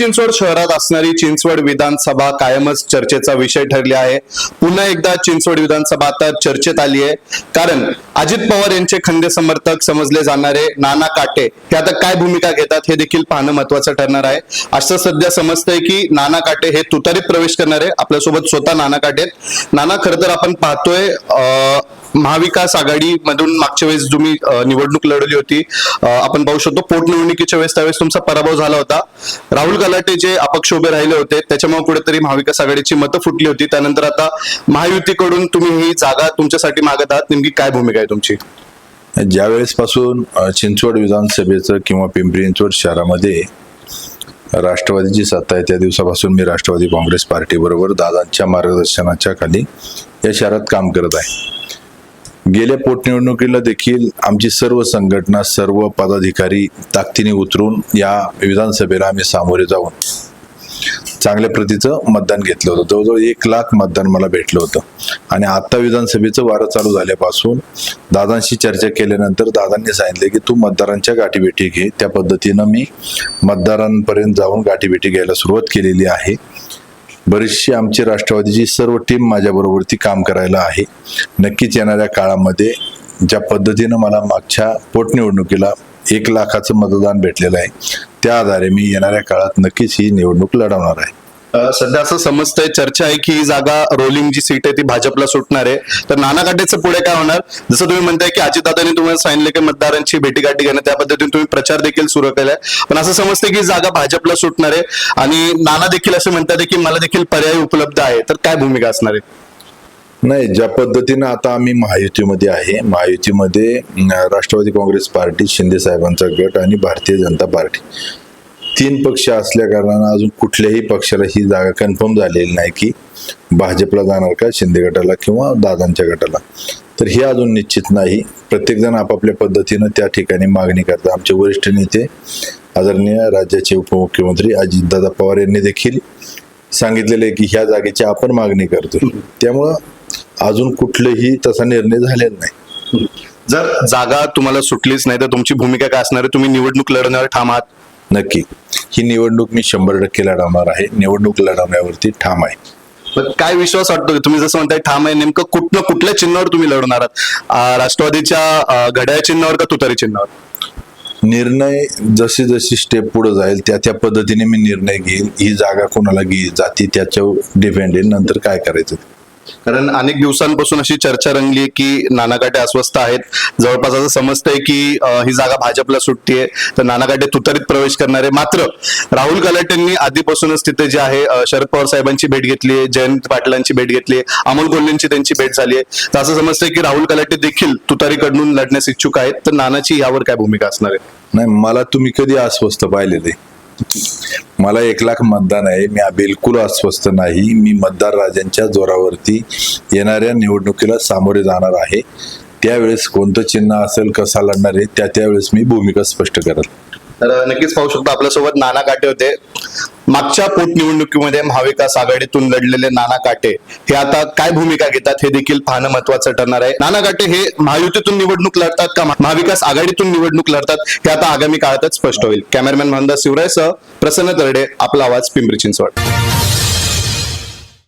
चिंचवड शहरात असणारी चिंचवड विधानसभा कायमच चर्चेचा विषय ठरली आहे. पुन्हा एकदा चिंचवड विधानसभा आता चर्चेत आली आहे. कारण अजित पवार यांचे खंदे समर्थक समजले जाणारे नाना काटे हे आता काय भूमिका घेतात हे देखील पाहणं महत्वाचं ठरणार आहे. असं सध्या समजतंय की नाना काटे हे तुतारीत प्रवेश करणार आहे आपल्यासोबत स्वतः नाना काटे नाना खर तर आपण पाहतोय महाविकास आघाडी मधून मागच्या वेळेस तुम्ही निवडणूक लढवली होती. आपण पाहू शकतो पोटनिवडणुकीच्या वेळेस त्यावेळेस तुमचा पराभव झाला होता. राहुल गलाटे जे अपक्ष उभे राहिले होते त्याच्यामुळे कुठेतरी महाविकास आघाडीची मतं फुटली होती. त्यानंतर आता महायुतीकडून तुम्ही ही जागा तुमच्यासाठी मागत आहात. नेमकी काय भूमिका आहे तुमची? ज्या वेळेसपासून चिंचवड विधानसभेचं किंवा पिंपरी चिंचवड शहरामध्ये राष्ट्रवादीची सत्ता आहे त्या दिवसापासून मी राष्ट्रवादी काँग्रेस पार्टीबरोबर दादांच्या मार्गदर्शनाच्या खाली या शहरात काम करत आहे. गेल्या पोटनिवडणुकीला देखील आमची सर्व संघटना सर्व पदाधिकारी ताकदीने उतरून या विधानसभेला आम्ही सामोरे जाऊन चांगल्या प्रतीचं मतदान घेतलं होतं. जवळजवळ एक लाख मतदान मला भेटलं होतं. आणि आता विधानसभेचं वारं चालू झाल्यापासून दादांशी चर्चा केल्यानंतर दादांनी सांगितले की तू मतदारांच्या गाठीभेटी घे. त्या पद्धतीनं मी मतदारांपर्यंत जाऊन गाठीभेटी घ्यायला सुरुवात केलेली आहे. बरीचशी आमची राष्ट्रवादीची सर्व टीम माझ्याबरोबरती काम करायला आहे. नक्कीच येणाऱ्या काळामध्ये ज्या पद्धतीनं मला मागच्या पोटनिवडणुकीला एक लाखाचं मतदान भेटलेलं आहे त्या आधारे मी येणाऱ्या काळात नक्कीच ही निवडणूक लढवणार आहे. सध्या असं समजतंय चर्चा आहे की ही जागा रोलिंग जी सीट आहे ती भाजपला सुटणार आहे. तर नाना काटेचं पुढे काय होणार? जसं तुम्ही म्हणताय की अजितदादांनी तुम्हाला सांगितलं की मतदारांची भेटीगाठी घेणं त्या पद्धतीने तुम्ही प्रचार देखील सुरू केलाय. पण असं समजतंय की जागा भाजपला सुटणार आहे आणि नाना देखील असं म्हणतात की मला देखील पर्याय उपलब्ध आहे. तर काय भूमिका असणार आहे? नाही ज्या पद्धतीनं आता आम्ही महायुतीमध्ये आहे महायुतीमध्ये राष्ट्रवादी काँग्रेस पार्टी शिंदे साहेबांचा गट आणि भारतीय जनता पार्टी. तीन पक्ष असल्या कारणानं अजून कुठल्याही पक्षाला ही जागा कन्फर्म झालेली नाही की भाजपला जाणार का शिंदे गटाला किंवा दादांच्या गटाला. तर हे अजून निश्चित नाही. प्रत्येकजण आपापल्या पद्धतीनं त्या ठिकाणी मागणी करतात. आमचे वरिष्ठ नेते आदरणीय राज्याचे उपमुख्यमंत्री अजितदादा पवार यांनी देखील सांगितलेले आहे की ह्या जागेची आपण मागणी करतोय. त्यामुळं अजून कुठलेही तसा निर्णय झालेला नाही. जर जागा तुम्हाला सुटलीच नाही तर तुमची भूमिका काय असणार आहे? तुम्ही निवडणूक लढवणार ठाम आहात? नक्की. ही निवडणूक मी शंभर टक्के लढवणार आहे. निवडणूक लढवण्यावरती ठाम आहे. पण काय विश्वास वाटतो? की तुम्ही जसं म्हणताय ठाम आहे. नेमकं कुठलं कुठल्या चिन्हावर तुम्ही लढवणार आहात? राष्ट्रवादीच्या घड्याळ चिन्हावर का तुतारी चिन्हावर? निर्णय जशी जशी स्टेप पुढे जाईल त्या त्या पद्धतीने मी निर्णय घेईन ही जागा कोणाला घे जाती त्याच्यावर डिपेंड आहे. नंतर काय करायचं. कारण अनेक दिवसांपासून अशी चर्चा रंगली की नानाकाटे अस्वस्थ आहेत. जवळपास असं समजतंय की ही जागा भाजपला सुटतीये. तर नानाकाटे तुतारीत प्रवेश करणारे मात्र राहुल कलाटेंनी आधीपासूनच तिथे जे आहे शरद पवार साहेबांची भेट घेतली आहे जयंत पाटलांची भेट घेतली आहे अमोल कोल्हेंची त्यांची भेट झाली आहे. तर असं समजतंय की राहुल कलाटे देखील तुतारीकडून लढण्यास इच्छुक आहेत. तर नानाची यावर काय भूमिका असणार आहे? नाही मला तुम्ही कधी अस्वस्थ पाहिलेले? मला एक लाख मतदान आहे. मी बिलकुल अस्वस्थ नाही. मी मतदार राजांच्या जोरावरती येणाऱ्या निवडणुकीला सामोरे जाणार आहे. त्यावेळेस कोणतं चिन्ह असेल कसा लढणार आहे त्या त्यावेळेस मी भूमिका स्पष्ट करेल. तर नक्कीच पाहू शकतो आपल्यासोबत नाना काटे होते. मागच्या पोटनिवडणुकीमध्ये महाविकास आघाडीतून लढलेले नाना काटे हे आता काय भूमिका घेतात हे देखील पाहणं महत्वाचं ठरणार आहे. नाना काटे हे महायुतीतून निवडणूक लढतात का महाविकास आघाडीतून निवडणूक लढतात हे आता आगामी काळातच स्पष्ट होईल. कॅमेरामॅन महंदा शिवरायसह प्रसन्न तरडे आपला आवाज पिंपरी चिंचवड.